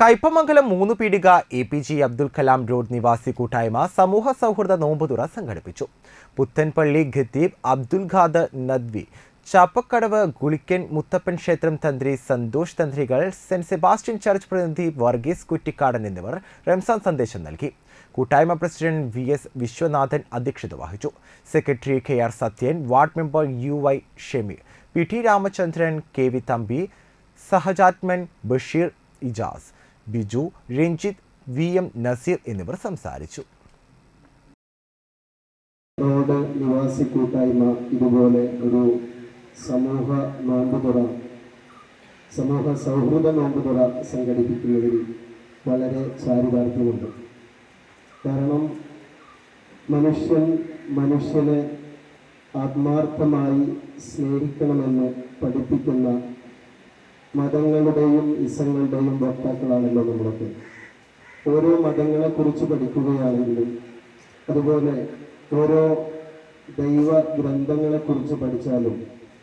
കയ്പമംഗലം മൂന്ന് പീടിക A P J Abdul Kalam road നിവാസി കൂട്ടായ്മ സമൂഹ സൗഹൃദ നോമ്പുതുറ സംഘടിപ്പിച്ചു. പുത്തൻപള്ളി ഖത്തീബ് അബ്ദുൽ ഖാദർ നദ്വി ചാപ്പക്കടവ് ഗുളിക്കൻ മുത്തപ്പൻ ക്ഷേത്രം തന്ത്രി സന്തോഷ് തന്ത്രികൾ സെന്റ് സെബാസ്റ്റ്യൻ ചർച്ച് പ്രതിനിധി വർഗീസ് കുറ്റിക്കാടൻ എന്നിവർ റംസാൻ സന്ദേശം നൽകി. കൂട്ടായ്മ പ്രസിഡന്റ് വി എസ് വിശ്വനാഥൻ അധ്യക്ഷത വഹിച്ചു. Secretary K R Sathyan ward member U Y Shemi P T Ramachandran K V Thampi Sahajathman Basheer Ijas Biju Ranjith V M Naseer എന്നിവർ സംസാരിച്ചു. റോഡ് നിവാസി കൂട്ടായ്മ ഇതുപോലെ ഒരു സമൂഹ നോമ്പുതുറ സമൂഹ സൗഹൃദ നോമ്പുതുറ സംഘടിപ്പിക്കുന്നതിൽ വളരെ ചാരിതാർത്ഥ്യമുണ്ട്. കാരണം മനുഷ്യൻ മനുഷ്യനെ ആത്മാർത്ഥമായി സ്നേഹിക്കണമെന്ന് പഠിപ്പിക്കുന്ന മതങ്ങളുടെയും ഇസങ്ങളുടെയും വക്താക്കളാണല്ലോ നമ്മളൊക്കെ. ഓരോ മതങ്ങളെ കുറിച്ച് പഠിക്കുകയാണെങ്കിലും അതുപോലെ ഓരോ ദൈവ ഗ്രന്ഥങ്ങളെ കുറിച്ച് പഠിച്ചാലും